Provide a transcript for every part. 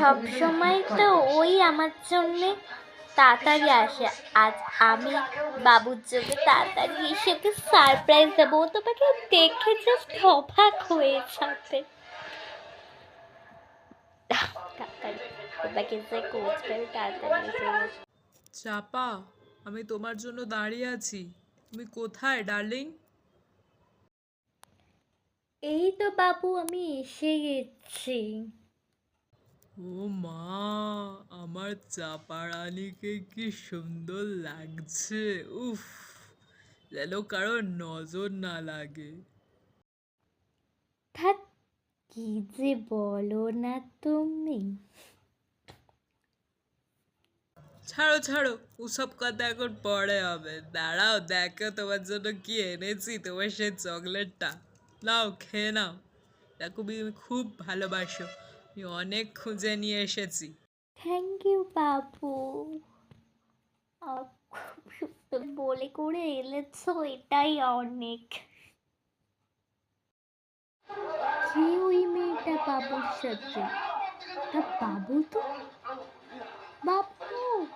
সব সময় তো ওই আমার জন্যে তাড়াতাড়ি আসে। আজ আমি বাবুর জন্য তাড়াতাড়ি এসে ওকে সারপ্রাইজ দেবো। ও তোমাকে দেখে জাস্ট অবাক হয়ে যাবে। চাপা আমি তোমার জন্য দাঁড়িয়ে আছি। তুমি কোথায় ডার্লিং? এই তো বাবু আমি এসে গেছি। ও মা আমার চাপা রানীকে কি সুন্দর লাগছে উফ যেন কারও নজর না লাগে। থাক কি যে বলো না তুমি। ছাড়ো ছাড়ো ওসব কথা এখন পরে হবে। দাঁড়াও দেখো তোমার জন্য কি এনেছি তোমার সেই চকলেটটা। নাও খেয়ে নাও। দেখো তুমি খুব ভালোবাসো। অনেক খুঁজে নিয়ে এসেছি। থ্যাংক ইউ বাবু বলে করে এনেছো এটাই অনেক। কে ওই মেয়েটা বাবুর সাথে? তা বাবু তো? বাবু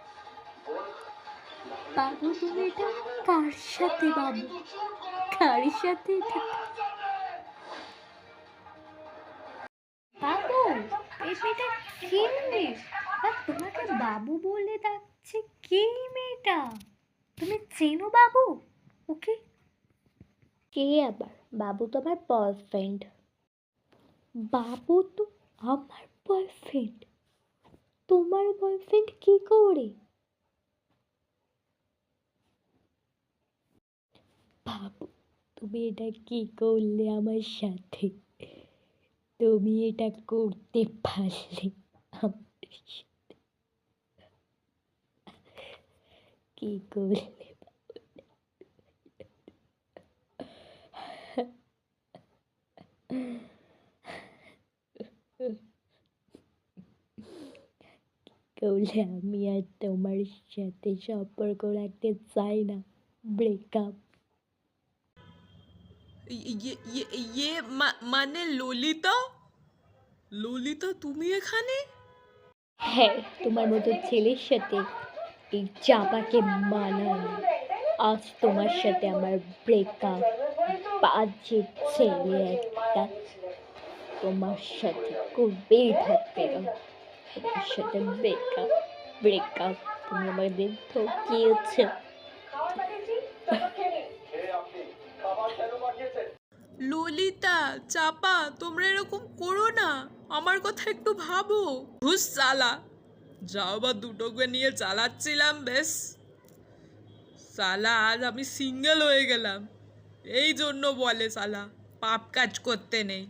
বাবু তুমি এটা কার সাথে বাবু? কার সাথে এটা? মেয়েটা কে আর তোমাকে বাবু বলে ডাকছে কে মেয়েটা? তুমি চেনো বাবু? ওকে? কে আবার? বাবু তো আমার বয়ফ্রেন্ড বাবু তো আমার বয়ফ্রেন্ড তোমার বয়ফ্রেন্ড কি করে? বাবু তুমি এটা কি করলে আমার সাথে? তুমি এটা করতে পারলে কি করলে করলে আমি আর তোমার সাথে সম্পর্ক রাখতে চাই না, ব্রেকআপ? ইয়ে ইয়ে ইয়ে মা- মানে ললিতা তুমি এখানে? হ্যাঁ তোমার মতো ছেলের সাথে এই চাপাকে মানায় আজ তোমার সাথে আমার ব্রেকআপ বাজে ছেলে একটা। তোমার সাথে করবেই থাকবে না তোমার সাথে ব্রেকআপ ব্রেকআপ তুমি আমাদের ঠকিয়েছো। ললিতা চাপা তোমরা এরকম করো না। আমার কথা একটু ভাবো। ঘুষ চালা যাও বা দুটোকে নিয়ে চালাচ্ছিলাম বেশ সালা, আজ আমি সিঙ্গেল হয়ে গেলাম। এই জন্য বলে সালা, পাপ কাজ করতে নেই।